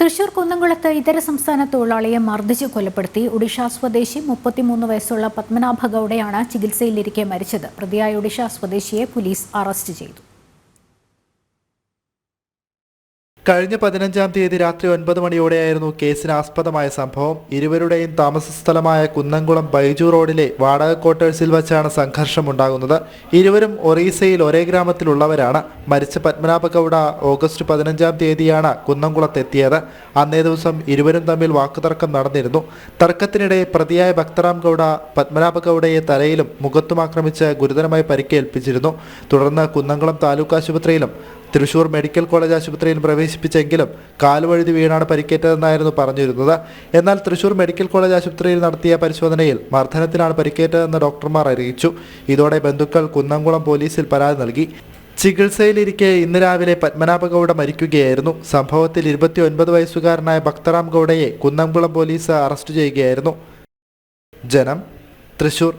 തൃശൂർ കുന്നംകുളത്ത് ഇതര സംസ്ഥാന തൊഴിലാളിയെ മർദ്ദിച്ച് കൊലപ്പെടുത്തി ഒഡീഷ സ്വദേശി മുപ്പത്തിമൂന്ന് വയസ്സുള്ള പത്മനാഭ ഗൌഡയാണ് ചികിത്സയിലിരിക്കെ മരിച്ചത്. പ്രതിയായ ഒഡീഷ സ്വദേശിയെ പോലീസ് അറസ്റ്റ് ചെയ്തു. കഴിഞ്ഞ പതിനഞ്ചാം തീയതി രാത്രി ഒൻപത് മണിയോടെയായിരുന്നു കേസിന് ആസ്പദമായ സംഭവം. ഇരുവരുടെയും താമസ സ്ഥലമായ കുന്നംകുളം ബൈജു റോഡിലെ വാടക ക്വാർട്ടേഴ്സിൽ വച്ചാണ് സംഘർഷമുണ്ടാകുന്നത്. ഇരുവരും ഒറീസയിൽ ഒരേ ഗ്രാമത്തിലുള്ളവരാണ്. മരിച്ച പത്മനാഭ ഗൌഡ ഓഗസ്റ്റ് പതിനഞ്ചാം തീയതിയാണ് കുന്നംകുളത്തെത്തിയത്. അന്നേ ദിവസം ഇരുവരും തമ്മിൽ വാക്കുതർക്കം നടന്നിരുന്നു. തർക്കത്തിനിടെ പ്രതിയായ ഭക്തറാം ഗൌഡ പത്മനാഭ ഗൌഡയെ തലയിലും മുഖത്തും ആക്രമിച്ച് ഗുരുതരമായി പരിക്കേൽപ്പിച്ചിരുന്നു. തുടർന്ന് കുന്നംകുളം താലൂക്ക് ആശുപത്രിയിലും തൃശൂർ മെഡിക്കൽ കോളേജ് ആശുപത്രിയിൽ പ്രവേശിപ്പിച്ചെങ്കിലും കാലുവഴുതി വീണാണ് പരിക്കേറ്റതെന്നായിരുന്നു പറഞ്ഞിരുന്നത്. എന്നാൽ തൃശൂർ മെഡിക്കൽ കോളേജ് ആശുപത്രിയിൽ നടത്തിയ പരിശോധനയിൽ മർദ്ദനത്തിനാണ് പരിക്കേറ്റതെന്ന് ഡോക്ടർമാർ അറിയിച്ചു. ഇതോടെ ബന്ധുക്കൾ കുന്നംകുളം പോലീസിൽ പരാതി നൽകി. ചികിത്സയിലിരിക്കെ ഇന്ന് രാവിലെ പത്മനാഭ ഗൌഡ മരിക്കുകയായിരുന്നു. സംഭവത്തിൽ ഇരുപത്തിയൊൻപത് വയസ്സുകാരനായ ഭക്തറാം ഗൌഡയെ കുന്നംകുളം പോലീസ് അറസ്റ്റ് ചെയ്യുകയായിരുന്നു. ജനം തൃശൂർ